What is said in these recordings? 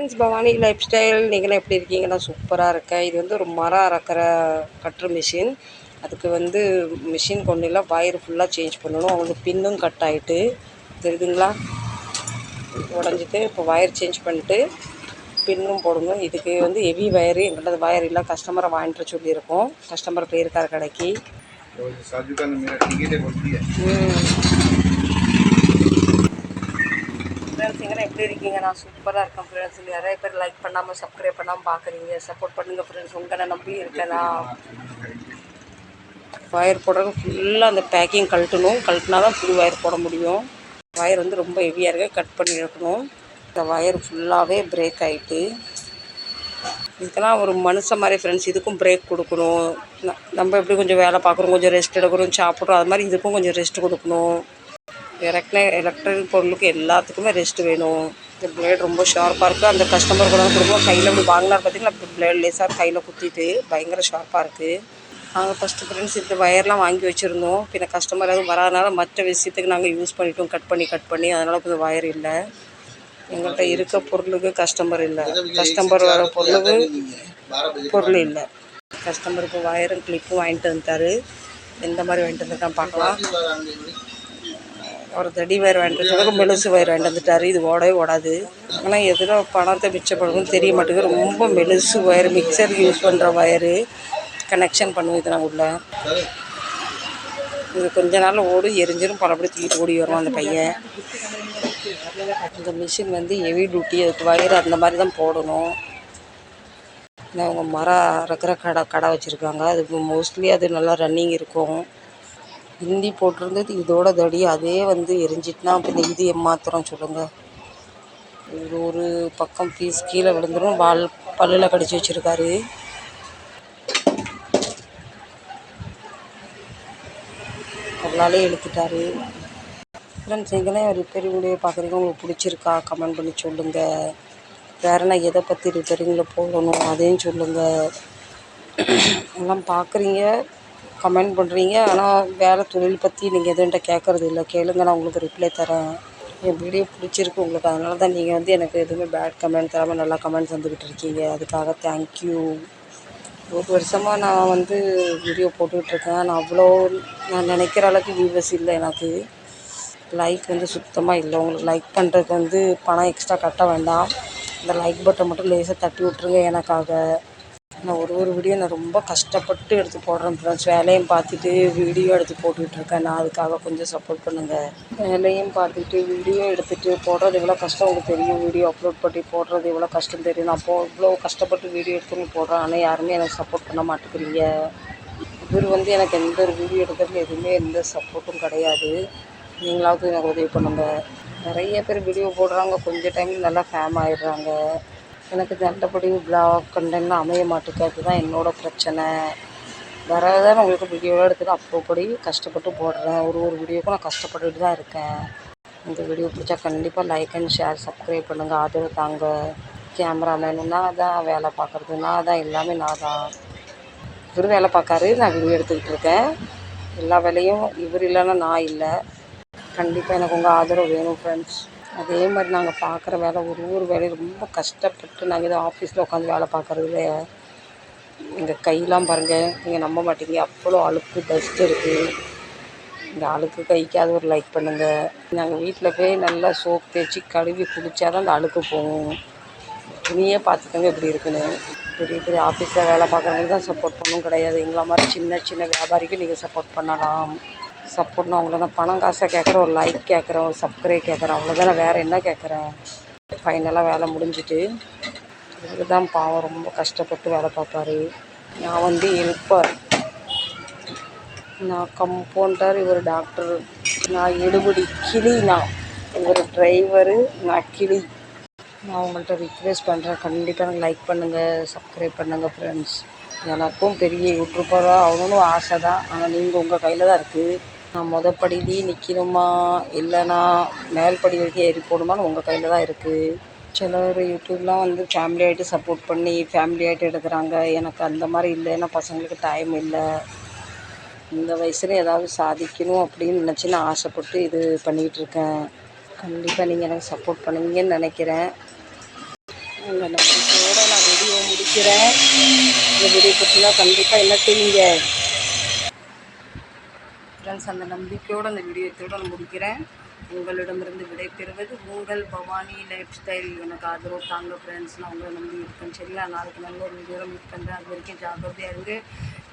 Friends Bhavani life style நீங்களும் எப்படி இருக்கீங்க நான் சூப்பராக இருக்கேன் இது வந்து ஒரு மரம் அறக்கிற கட்டுற மிஷின் அதுக்கு வந்து மிஷின் கொண்டு இல்லை வயர் ஃபுல்லாக சேஞ்ச் பண்ணணும். அவங்களுக்கு பின்னும் கட் ஆகிட்டு தெரியுதுங்களா? உடஞ்சிட்டு இப்போ வயர் சேஞ்ச் பண்ணிட்டு பின்னும் போடணும் இதுக்கு வந்து ஹெவி வயரு எங்கள்கிட்ட வயர் இல்லை கஸ்டமரை வாங்கிட்டு சொல்லியிருக்கோம். கஸ்டமர் போயிருக்கார் கடைக்கு. ஃப்ரெண்ட்ஸ் எங்கே எப்படி இருக்கீங்க? நான் சூப்பராக இருக்கேன் ஃப்ரெண்ட்ஸ் நிறைய பேர் லைக் பண்ணாமல் சப்ஸ்கிரைப் பண்ணாமல் பார்க்குறீங்க சப்போர்ட் பண்ணுங்கள் ஃப்ரெண்ட்ஸ் உங்களை நம்பி இருக்கேன்? நான் ஒயர் போடுறது ஃபுல்லாக அந்த பேக்கிங் கழட்டணும். கழட்டினா தான் புது ஒயர் போட முடியும். ஒயர் வந்து ரொம்ப ஹெவியாக இருக்குது கட் பண்ணி எடுக்கணும். இந்த ஒயர் ஃபுல்லாகவே பிரேக் ஆகிட்டு இதுக்கெல்லாம் ஒரு மனுஷன் மாதிரி ஃப்ரெண்ட்ஸ் இதுக்கும் பிரேக் கொடுக்கணும். ந- நம்ம எப்படி கொஞ்சம் வேலை பார்க்குறோம் கொஞ்சம் ரெஸ்ட் எடுக்கிறோம் சாப்பிட்றோம் அது மாதிரி இதுக்கும் கொஞ்சம் ரெஸ்ட் கொடுக்கணும். எலக்ட்ரிக் எலக்ட்ரானிக் பொருளுக்கு எல்லாத்துக்குமே ரெஸ்ட் வேணும். இந்த பிளேட் ரொம்ப ஷார்ப்பாக இருக்குது அந்த கஸ்டமர் கூட கொடுக்கும் கையில் அப்படி வாங்கினார் பார்த்தீங்கன்னா அப்படி பிளேட் லேசாக கையில் குத்திட்டு பயங்கர ஷார்ப்பாக இருக்குது நாங்கள் ஃபஸ்ட்டு ஃப்ரெண்ட்ஸ் இந்த ஒயர்லாம் வாங்கி வச்சுருந்தோம். பின்ன கஸ்டமர் எதுவும் வராதனால மற்ற விஷயத்துக்கு நாங்கள் யூஸ் பண்ணிட்டோம். கட் பண்ணி கட் பண்ணி. அதனால் கொஞ்சம் ஒயர் இல்லை. எங்கள்கிட்ட இருக்க பொருளுக்கு கஸ்டமர் இல்லை. கஸ்டமர் வர பொருளுக்கு பொருள் இல்லை. கஸ்டமருக்கு ஒயரும் கிளிப்பும் வாங்கிட்டு வந்துட்டார். எந்த மாதிரி வாங்கிட்டு வந்திருக்கான்னு பார்க்கலாம். ஒரு தடி வயர் வாங்கிட்டு வந்ததுக்கு மெலுசு வயர் வாங்கிட்டு வந்துட்டார் இது ஓடவே ஓடாது. ஆனால் எதுனா பணத்தை மிச்சப்படுதுன்னு தெரிய மாட்டேங்குது. ரொம்ப மெலுசு ஒயர் மிக்சருக்கு யூஸ் பண்ணுற ஒயரு கனெக்ஷன் பண்ணுவோம் இதெல்லாம் உள்ள. இது கொஞ்ச நாள் ஓடும் எரிஞ்சிரும் பலபடி தூக்கிட்டு ஓடி வரும் அந்த பையன். இந்த மிஷின் வந்து ஹெவி டியூட்டி அதுக்கு வயர் அந்த மாதிரி தான் போடணும். இந்த அவங்க மரம் அறுக்கிற கடை கடை வச்சுருக்காங்க. அது மோஸ்ட்லி அது நல்லா ரன்னிங் இருக்கும். ஹிந்தி போட்டிருந்தது. இதோட தடி அதே வந்து எரிஞ்சிட்டுனா அப்போ இந்த இது ஏமாத்திரம் சொல்லுங்கள் இது ஒரு பக்கம் பீஸ் கீழே விழுந்துடும் வால் பல்லில் கடிச்சு வச்சுருக்காரு. அவளாலே இழுத்துட்டாரு. ஃப்ரெண்ட்ஸ் எங்கேனா ரிப்பேர் வீடியோ பார்க்குறீங்க உங்களுக்கு பிடிச்சிருக்கா? கமெண்ட் பண்ணி சொல்லுங்கள் வேறு நான் எதை பற்றி ரிப்பேரிங்கில் போடணும்? அதையும் சொல்லுங்கள் எல்லாம் பார்க்குறீங்க. கமெண்ட் பண்ணுறீங்க ஆனால் வேலை தொழில் பற்றி நீங்கள் எதுவும் என்கிட்ட கேட்குறது இல்லை. கேளுங்க நான் உங்களுக்கு ரிப்ளை தரேன். என் வீடியோ பிடிச்சிருக்கு உங்களுக்கு. அதனால தான் நீங்கள் வந்து எனக்கு எதுவுமே பேட் கமெண்ட் தராமல் நல்லா கமெண்ட்ஸ் வந்துக்கிட்டு இருக்கீங்க. அதுக்காக தேங்க்யூ ஒரு வருஷமாக நான் வந்து வீடியோ போட்டுக்கிட்டுருக்கேன் நான் அவ்வளோ நான் நினைக்கிற அளவுக்கு வியூவர்ஸ் இல்லை எனக்கு. லைக் வந்து சுத்தமாக இல்லை. உங்களுக்கு லைக் பண்ணுறதுக்கு வந்து பணம் எக்ஸ்ட்ரா கட்ட வேண்டாம். இந்த லைக் பட்டன் மட்டும் லேசாக தட்டி விட்ருங்க எனக்காக. நான் ஒரு ஒரு வீடியோ நான் ரொம்ப கஷ்டப்பட்டு எடுத்து போடுறேன் ஃப்ரெண்ட்ஸ் வேலையும் பார்த்துட்டு வீடியோ எடுத்து போட்டுட்ருக்கேன் நான் அதுக்காக கொஞ்சம் சப்போர்ட் பண்ணுங்கள் வேலையும் பார்த்துட்டு வீடியோ எடுத்துகிட்டு போடுறது எவ்வளோ கஷ்டம்? உங்களுக்கு தெரியும். வீடியோ அப்லோட் பண்ணி போடுறது எவ்வளோ கஷ்டம் தெரியும். நான் போ இவ்வளோ கஷ்டப்பட்டு வீடியோ எடுத்துன்னு போடுறேன். ஆனால் யாருமே எனக்கு சப்போர்ட் பண்ண மாட்டேங்கிறீங்க. இவர் வந்து எனக்கு எந்த ஒரு வீடியோ எடுக்கிறதுல எதுவுமே எந்த சப்போர்ட்டும் கிடையாது. நீங்களாவது எனக்கு உதவி பண்ணுங்கள் நிறைய பேர் வீடியோ போடுறாங்க. கொஞ்சம் டைமில் நல்லா ஃபேம் ஆயிடுறாங்க. எனக்கு நல்லபடி பிளாக் கண்டென்ட்லாம் அமைய மாட்டேங்கிறது தான் என்னோடய பிரச்சனை. வரதான் உங்களுக்கு வீடியோலாம் எடுத்துட்டு அப்போப்படி கஷ்டப்பட்டு போடுறேன். ஒரு ஒரு வீடியோக்கும் நான் கஷ்டப்பட்டுட்டு தான் இருக்கேன். இந்த வீடியோ பிடிச்சா கண்டிப்பாக லைக் அண்ட் ஷேர் சப்ஸ்கிரைப் பண்ணுங்கள் ஆதரவு தாங்க. கேமராமேனு நான் தான் வேலை பார்க்குறது. நான் தான் எல்லாமே நான் தான். இவர் வேலை பார்க்காரு நான் வீடியோ எடுத்துக்கிட்டு இருக்கேன். எல்லா வேலையும் இவர் இல்லைன்னா நான் இல்லை. கண்டிப்பாக எனக்கு உங்கள் ஆதரவு வேணும் ஃப்ரெண்ட்ஸ் அதே மாதிரி நாங்கள் பார்க்குற வேலை ஒரு ஒரு வேலையும் ரொம்ப கஷ்டப்பட்டு நாங்கள் ஏதோ ஆஃபீஸில் உட்காந்து வேலை பார்க்குறதுல எங்கள் கையெல்லாம் பாருங்கள் நீங்கள் நம்ப மாட்டீங்க. அவ்வளோ அழுக்கு டஸ்ட் இருக்குது இந்த அழுக்கு கைக்காவது ஒரு லைக் பண்ணுங்கள் நாங்கள் வீட்டில் போய் நல்லா சோப் தேய்ச்சி கழுவி குளிச்சா தான் அந்த அழுக்கு போகும். துணியே பார்த்துக்கோங்க எப்படி இருக்குன்னு. பெரிய பெரிய ஆஃபீஸில் வேலை பார்க்குறவங்களுக்கு தான் சப்போர்ட் பண்ணவும் கிடையாது. எங்களை மாதிரி சின்ன சின்ன வியாபாரிக்கு நீங்கள் சப்போர்ட் பண்ணலாம். சப்போர்ட்னு அவங்கள தான் பணம் காசை கேட்குறேன் ஒரு லைக் கேட்குறேன் ஒரு சப்ஸ்கிரைப் கேட்குறேன் அவ்வளோ நான் வேறு என்ன கேட்குறேன்? ஃபைனலாக வேலை முடிஞ்சிட்டு இவரு தான் பாவம் ரொம்ப கஷ்டப்பட்டு வேலை பார்ப்பாரு. நான் வந்து ஹெல்ப்பர் நான் கம்பவுண்டர் இவர் டாக்டர் நான் எடுபடி கிளி நான். இவர் டிரைவரு நான் கிளி. நான் உங்கள்கிட்ட ரிக்வெஸ்ட் பண்ணுறேன் கண்டிப்பாக எனக்கு லைக் பண்ணுங்கள் சப்ஸ்கிரைப் பண்ணுங்கள் ஃப்ரெண்ட்ஸ் எனக்கும் பெரிய யூடியூபராக ஆகணும்னு ஆசை தான் ஆனால் நீங்கள் உங்கள் கையில் தான் இருக்குது நான் மொதல் படியிலேயே நிற்கணுமா இல்லைனா மேல் படி வரைக்கும் ஏறி போகணுமான்னு உங்கள் கையில் தான் இருக்குது சிலர் யூடியூப்லாம் வந்து ஃபேமிலி ஆகிட்டு சப்போர்ட் பண்ணி ஃபேமிலி ஆகிட்டு எடுக்கிறாங்க. எனக்கு அந்த மாதிரி இல்லை ஏன்னா பசங்களுக்கு டைம் இல்லை. இந்த வயசில் ஏதாவது சாதிக்கணும் அப்படின்னு நினச்சி நான் ஆசைப்பட்டு இது பண்ணிக்கிட்டு இருக்கேன். கண்டிப்பாக நீங்கள் எனக்கு சப்போர்ட் பண்ணுவீங்கன்னு நினைக்கிறேன். இந்த நம்பிக்கையோடு நான் வீடியோ முடிக்கிறேன். இந்த வீடியோ பற்றிலாம் கண்டிப்பாக என்ன தெரியுங்க ஃப்ரெண்ட்ஸ் அந்த நம்பிக்கையோடு அந்த வீடியோத்தோடு நான் முடிக்கிறேன். உங்களிடமிருந்து விடைபெறுவது உங்கள் பவானி லைஃப் ஸ்டைல். எனக்கு ஆதரவு தாங்க ஃப்ரெண்ட்ஸ் நான் உங்களை நம்பி இருக்கேன். சரிங்களா நாளைக்கு நல்ல ஒரு வீடியோவில் மீட் பண்ணுறேன் அது வரைக்கும் ஜாகிரதையாக இருந்து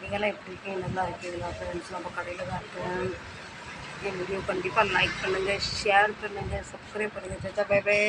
நீங்களாம் எப்படி இருக்கீங்க? நல்லா இருக்கீங்களா ஃப்ரெண்ட்ஸ் நம்ம கடையில் தான் இருக்கேன் என் வீடியோ கண்டிப்பாக லைக் பண்ணுங்கள் ஷேர் பண்ணுங்கள் சப்ஸ்கிரைப் பண்ணுங்கள் சாச்சா பை பை